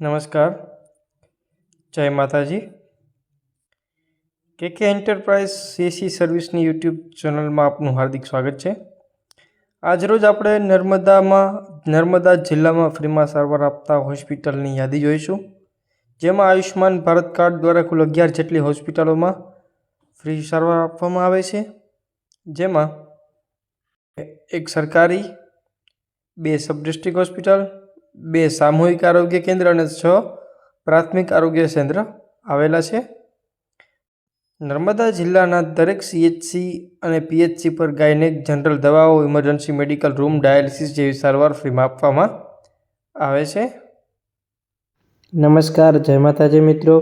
નમસ્કાર. જય માતાજી. કે કે એન્ટરપ્રાઇઝ સીસી સર્વિસની યુટ્યુબ ચેનલમાં આપનું હાર્દિક સ્વાગત છે. આજરોજ આપણે નર્મદામાં, નર્મદા જિલ્લામાં ફ્રીમાં સારવાર આપતા હોસ્પિટલની યાદી જોઈશું. જેમાં આયુષ્માન ભારત કાર્ડ દ્વારા કુલ અગિયાર જેટલી હોસ્પિટલોમાં ફ્રી સારવાર આપવામાં આવે છે. જેમાં એક સરકારી, બે સબ ડિસ્ટ્રિક્ટ હોસ્પિટલ બે સામૂહિક આરોગ્ય કેન્દ્ર અને છ પ્રાથમિક આરોગ્ય કેન્દ્ર આવેલા છે. નર્મદા જિલ્લાના દરેક સીએચસી અને પીએચસી પર ગાયનેક જનરલ દવાઓ ઇમરજન્સી મેડિકલ રૂમ ડાયાલિસિસ જેવી સારવાર ફ્રીમાં આપવામાં આવે છે. નમસ્કાર, જય માતાજી મિત્રો.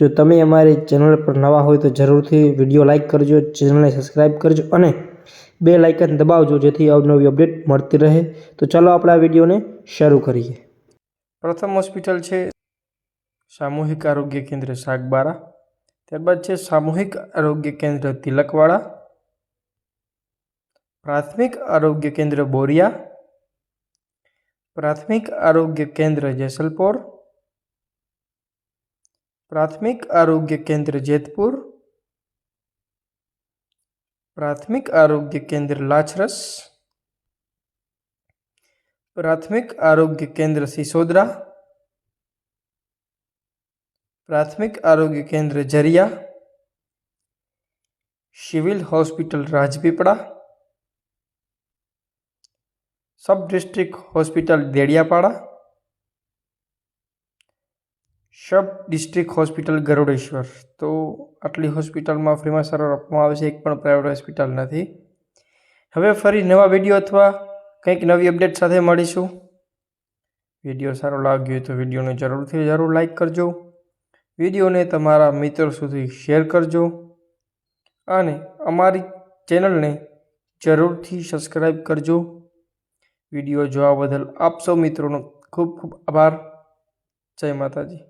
જો તમે અમારી ચેનલ પર નવા હોય તો જરૂરથી વીડિયો લાઇક કરજો, ચેનલને સબસ્ક્રાઈબ કરજો અને બે લાઇકન દબાવજો જેથી અવનવી અપડેટ મળતી રહે. તો ચાલો આપણા વિડીયોને શરૂ કરીએ. પ્રથમ હોસ્પિટલ છે સામૂહિક આરોગ્ય કેન્દ્ર સાગબારા. ત્યારબાદ છે સામૂહિક આરોગ્ય કેન્દ્ર તિલકવાડા. પ્રાથમિક આરોગ્ય કેન્દ્ર બોરિયા. પ્રાથમિક આરોગ્ય કેન્દ્ર જેસલપોર. પ્રાથમિક આરોગ્ય કેન્દ્ર જેતપુર. પ્રાથમિક આરોગ્ય કેન્દ્ર લાછરસ. પ્રાથમિક આરોગ્ય કેન્દ્ર સિસોદરા, પ્રાથમિક આરોગ્ય કેન્દ્ર Jariya, civil hospital Rajpipla, sub district hospital Dediapada, sub district hospital Garudeshwar. તો આટલી હોસ્પિટલમાં ફ્રીમાં સારવાર આપવામાં આવે છે, એક પણ પ્રાઇવેટ હોસ્પિટલ નથી. હવે ફરી નવા વીડિયો અથવા કંઈક નવી અપડેટ સાથે મળીશું. વીડિયો સારો લાગ્યો તો વિડીયોને જરૂરથી જરૂર લાઈક કરજો. વિડીયોને તમારા મિત્રો સુધી શેર કરજો. અને અમારી ચેનલને જરૂરથી સબસ્ક્રાઈબ કરજો. વીડિયો જોવા બદલ આપ સૌ મિત્રોનો ખૂબ ખૂબ આભાર. જય માતાજી.